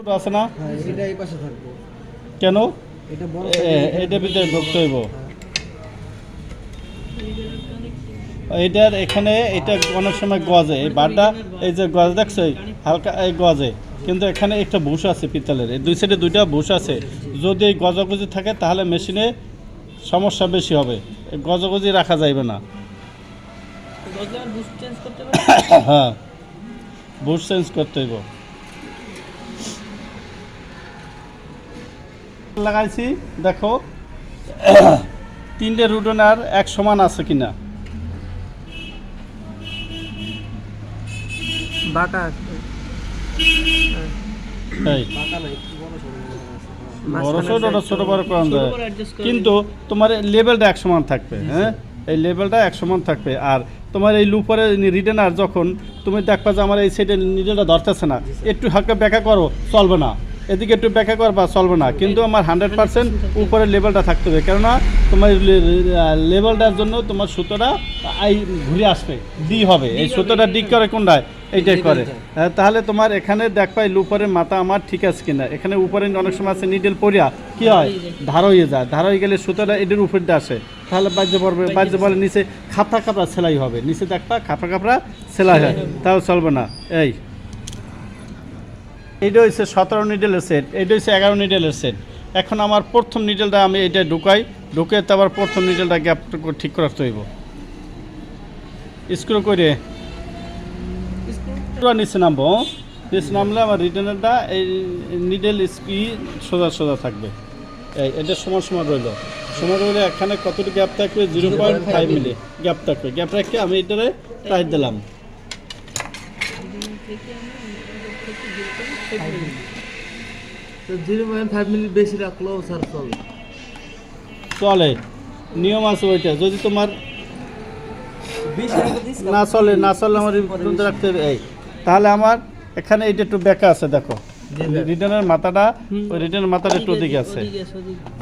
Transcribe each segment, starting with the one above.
ছোট আছে না? হ্যাঁ এটা এই পাশে থাকবে। কেন? এটা বড় এ- এটা ভিতরে ঢুকতে হইব। এটার এখানে এটা অনেক সময় গজে। এই বারটা এই যে গজ দেখছ হালকা এই গজে। কিন্তু এখানে একটা বুশ আছে পিতলের। এই দুই সাইডে দুইটা বুশ আছে। যদি এই গজাগজি থাকে তাহলে মেশিনে সমস্যা বেশি হবে। গজাগজি রাখা যাইবে না। হ্যাঁ। বুশ চেঞ্জ করতে হইব। লাগাইছি দেখো। তিনটে রুটনার এক সমান আছে কিনা? বাঁকা বড় ছোট ওটা ছোট বড় যায় কিন্তু তোমার লেভেলটা এক সমান থাকবে হ্যাঁ? এই লেভেলটা এক সমান থাকবে। আর তোমার এই লুপরে রিটার্নার যখন তুমি দেখবা যে আমার এই সাইডে নিডেলটা ধরতেছে না একটু হালকা ব্যাখ্যা করো চলবে না। এদিকে একটু ব্যাখ্যা করবা চলবে না। কিন্তু আমার হান্ড্রেড পার্সেন্ট উপরে লেভেলটা থাকতে হবে। কেননা তোমার লেভেলটার জন্য তোমার সুতোটা আই ঘুরে আসবে ডি হবে। এই সুতোটা ডি করে কোনটায় এইটাই করে। তাহলে তোমার এখানে দেখবা এই উপরের মাথা আমার ঠিক আছে কিনা? এখানে উপরে অনেক সময় আছে নিডেল পরিয়া কি হয়? ধার হয়ে যায়। ধার হয়ে গেলে সুতোটা এটার উপর দিয়ে আসে। তাহলে বাজ্য পড়বে বাজ্য বলে নিচে খাপড়া খাপড়া সেলাই হবে। নিচে দেখবা খাপড়া খাপড়া সেলাই হয়। তাও চলবে না। এই। এইটা হচ্ছে সতেরো নিডেলের সেট এইটা হচ্ছে এগারো নিডেলের সেট এখন আমার প্রথম নিডেলটা আমি এটা ঢুকাই ঢুকে তারপর প্রথম নিডেলটা গ্যাপ ঠিক করাতে হইব। স্ক্রু করে। নিচে নামবো হ্যাঁ? নিচে নামলে আমার রিটার্নারটা এই নিডেল স্পি সোজা সোজা থাকবে। এই এটা সমান সমান রইল। সমান রইলে এখানে কতটুকু গ্যাপ থাকবে? Zero point five milli gap থাকবে। গ্যাপ রেখে আমি এটারে টাইট দিলাম। চলে। নিয়ম আছে ওইটা। যদি তোমার না চলে না চলে আমার পর্যন্ত রাখতে এই, তাহলে আমার এখানে এটা একটু বেঁকা আছে, দেখো। রিটার্নের মাথাটা, ওই রিটার্নের মাথাটা একটু ওদিকে আছে।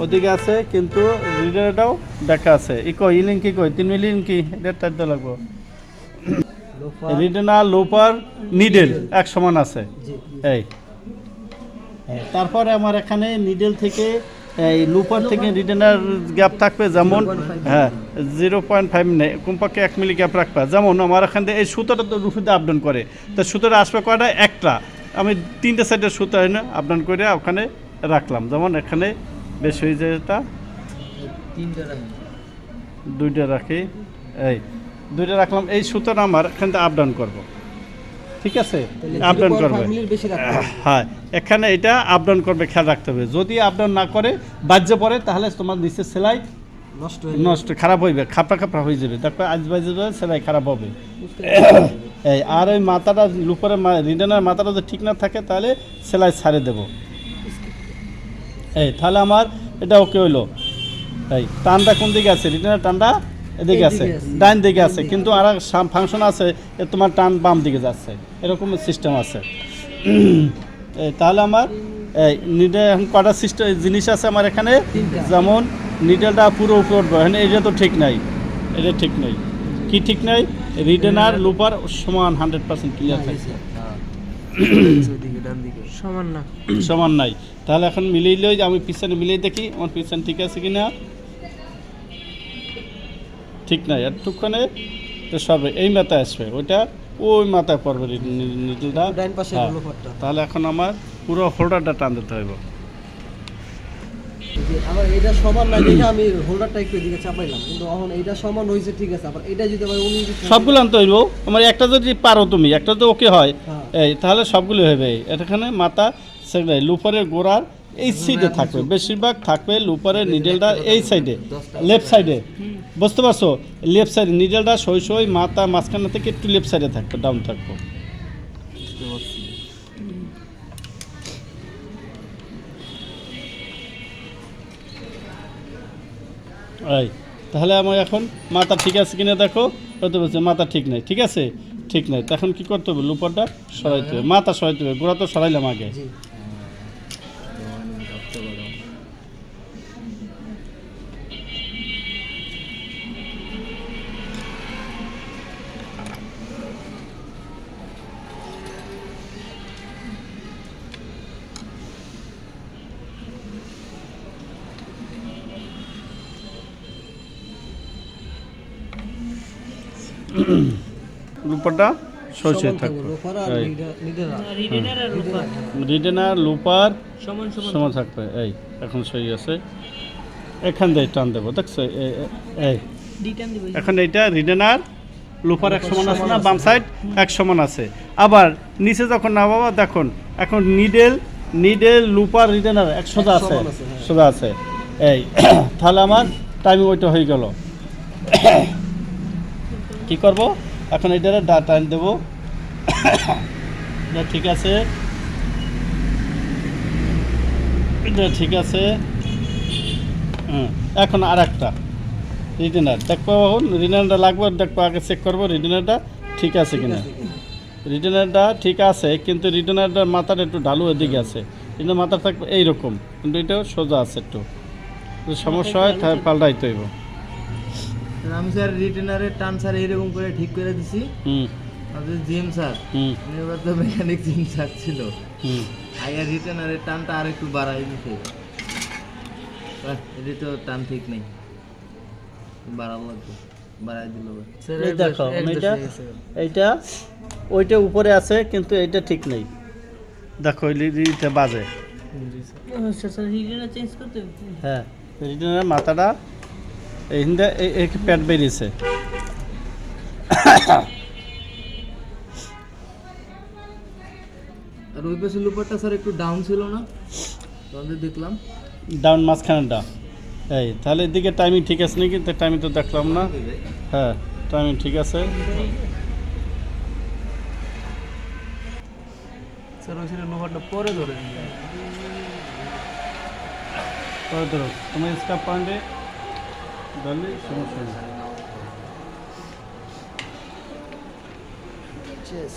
ওদিকে আছে, কিন্তু রিটার্নটাও বেঁকা আছে। ই কই ইলিং কি কই তিন মিলিং কি এটা টাইট লাগবো। রিটার্নার লোপার নিডেল এক সমান আছে। জি এই। তারপরে আমার এখানে নিডেল থেকে এই লুপার থেকে রিটার্নার গ্যাপ থাকবে যেমন হ্যাঁ জিরো পয়েন্ট ফাইভ নেই কমপক্ষে এক মিলি গ্যাপ রাখবে। যেমন আমার এখান থেকে এই সুতোটা তো রুফিতে আপডাউন করে। তো সুতোটা আসবে কয়টা? একটা। আমি তিনটে সাইডের সুতো এনে আপডাউন করে ওখানে রাখলাম। যেমন এখানে বেশ হয়ে যায় এটা। দুইটা রাখি। এই। দুইটা রাখলাম এই সুতোটা আমার এখান থেকে আপডাউন করব। ঠিক আছে? আপডাউন করবে। হবে। হ্যাঁ এখানে এটা আপডাউন করবে খেয়াল রাখতে হবে। যদি আপডাউন না করে বাজ্যে পড়ে তাহলে তোমার নিচে সেলাই নষ্ট নষ্ট খারাপ হইবে খাপড়া খাপড়া হয়ে যাবে। তারপর আজ বাজে সেলাই খারাপ হবে। এই আর ওই মাথাটা লুপরে রিটার্নার মাথাটা যদি ঠিক না থাকে তাহলে সেলাই ছাড়ে দেব। এই তাহলে আমার এটা ওকে হইল। এই টানটা কোন দিকে আছে? রিটার্নার টানটা? এদিকে আছে। ডান দিকে আছে। কিন্তু আর ফাংশন আছে এ তোমার টান বাম দিকে যাচ্ছে। এরকম সিস্টেম আছে। তাহলে আমার এই নিডে এখন কটা সিস্টেম জিনিস আছে আমার এখানে? যেমন নিডেলটা পুরো উপরে উঠবে। এখানে এটা তো ঠিক নাই। এটা ঠিক নাই। কি ঠিক নাই? রিডেনার লুপার সমান হান্ড্রেড পার্সেন্ট ক্লিয়ার থাকছে দিকে। সমান না। সমান নাই। তাহলে এখন মিলিয়ে আমি পিছনে মিলিয়ে দেখি আমার পিছনে ঠিক আছে কি না ঠিক নাই। একটুখানে তো সবে এই মাথায় আসবে। ওইটা ওই মাথায় পড়বে নিডলটা হ্যাঁ। তাহলে এখন আমার পুরো হোল্ডারটা টান দিতে হবে আবার এটা সমান না দেখে আমি হোল্ডারটা একটু এদিকে চাপাইলাম। কিন্তু এখন এটা সমান হয়েছে ঠিক আছে। আবার এটা যদি আবার উনি সবগুলো আনতে হইব। আমার একটা যদি পারো তুমি একটা তো ওকে হয় হ্যাঁ। এই তাহলে সবগুলো হবে এখানে মাথা সেখানে লুপারের গোড়ার এই সাইডে থাকবে। বেশিরভাগ থাকবে লুপারের নিডেলটা এই সাইডে লেফট সাইডে বুঝতে পারছ? লেফট সাইডে নিডেলটা সই সই মাথা মাঝখানে থেকে একটু লেফট সাইডে থাকবে ডাউন থাকব। এই তাহলে আমার এখন মাথা ঠিক আছে কিনা দেখো? হতে বলছে মাথা ঠিক নাই। ঠিক আছে? ঠিক নাই। তখন কি করতে হবে? লুপারটা সরাইতে হবে। মাথা সরাইতে হবে। গোড়া তো সরাইলাম আগে। জি লুপারটা সরষে থাকবে রিটেনার লুপার সমান সমান। সমান থাকবে এই। এখন সই আছে। এখান দিয়ে টান দেবো দেখছ? এই। এখন এইটা রিটেনার লুপার এক সমান আছে না? বাম সাইড এক সমান আছে। আবার নিচে যখন না বাবা দেখুন এখন নিডেল নিডেল লুপার রিটেনার এক সোজা আছে, হ্যাঁ। সোজা আছে। এই তাহলে আমার টাইমিং ওইটা হয়ে গেল। কি করব? এখন এইটারে ডা টাইম দেবো। এটা ঠিক আছে। এটা ঠিক আছে। হুম এখন আর একটা রিটেনার দেখব এখন। রিটেনারটা লাগবে দেখব আগে চেক করব রিটেনারটা ঠিক আছে কিনা। রিটেনারটা ঠিক আছে কিন্তু রিটেনারটার মাথাটা একটু ঢালু এদিকে আছে। কিন্তু মাথা থাকবে এইরকম কিন্তু এটাও সোজা আছে একটু। সমস্যা হয় তাহলে পাল্টাইতে হইব। আমি স্যার রিটেনারের টান স্যার এরকম করে ঠিক করে দিছি। হুম। আপনি জিম স্যার। এবার তো মেকানিক জিম স্যার ছিল। আগে রিটেনারের টানটা আর একটু বাড়াই দিতে। এটা তো টান ঠিক নেই। বাড়াবো লাগবে বাড়াই দিল। এই দেখো এইটা এইটা ওইটা উপরে আছে কিন্তু এইটা ঠিক নেই। দেখো লিটা বাজে। স্যার। স্যার রিটেনার চেঞ্জ হ্যাঁ রিটেনের মাথাটা হিন্দে এই প্যাট বেরিয়েছে? আর ওই পাশে লুপারটা স্যার একটু ডাউন ছিল না? তোমাদের দেখলাম। ডাউন মাঝখানেটা এই তাহলে এদিকে টাইমিং ঠিক আছে নাকি? তো টাইমিং তো দেখলাম না। হ্যাঁ টাইমিং ঠিক আছে। স্যার ওই ছিল লোহারটা পরে ধরে তবে ধরো। তোমার স্কাপ পয়েন্টে ধরলে সমস্যা নেই চেস